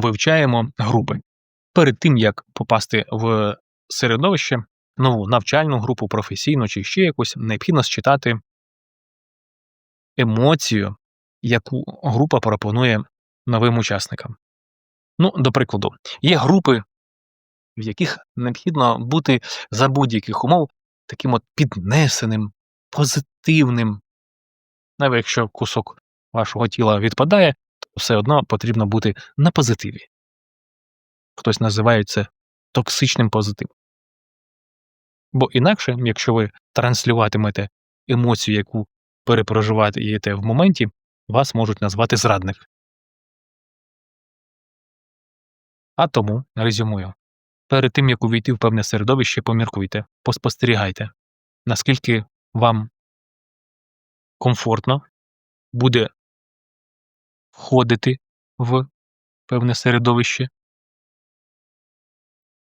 вивчаємо групи. Перед тим, як попасти в середовище, нову навчальну групу, професійну чи ще якусь, необхідно считати емоцію, яку група пропонує новим учасникам. Ну, до прикладу, є групи, в яких необхідно бути за будь-яких умов таким от піднесеним, позитивним. Навіть якщо кусок вашого тіла відпадає, все одно потрібно бути на позитиві. Хтось називає це токсичним позитивом. Бо інакше, якщо ви транслюватимете емоцію, яку перепроживаєте в моменті, вас можуть назвати зрадник. А тому резюмую. Перед тим, як увійти в певне середовище, поміркуйте, поспостерігайте, наскільки вам комфортно буде входити в певне середовище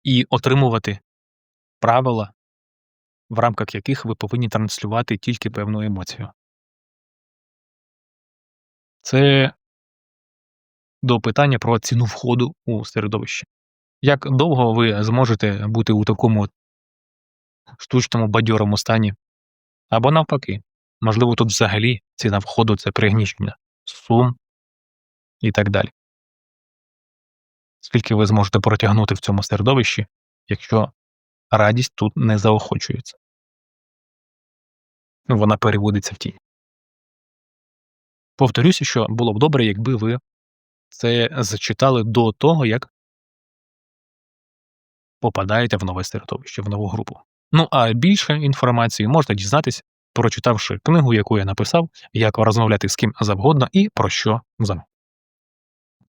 і отримувати правила, в рамках яких ви повинні транслювати тільки певну емоцію. Це до питання про ціну входу у середовище. Як довго ви зможете бути у такому штучному бадьорому стані? Або навпаки, можливо, тут взагалі ціна входу це пригнічення сум і так далі. Скільки ви зможете протягнути в цьому середовищі, якщо радість тут не заохочується? Вона переводиться в тінь. Повторюся, що було б добре, якби ви це зачитали до того, як попадаєте в нове середовище, в нову групу. Ну а більше інформації можете дізнатися, прочитавши книгу, яку я написав, як розмовляти з ким завгодно і про що завгодно.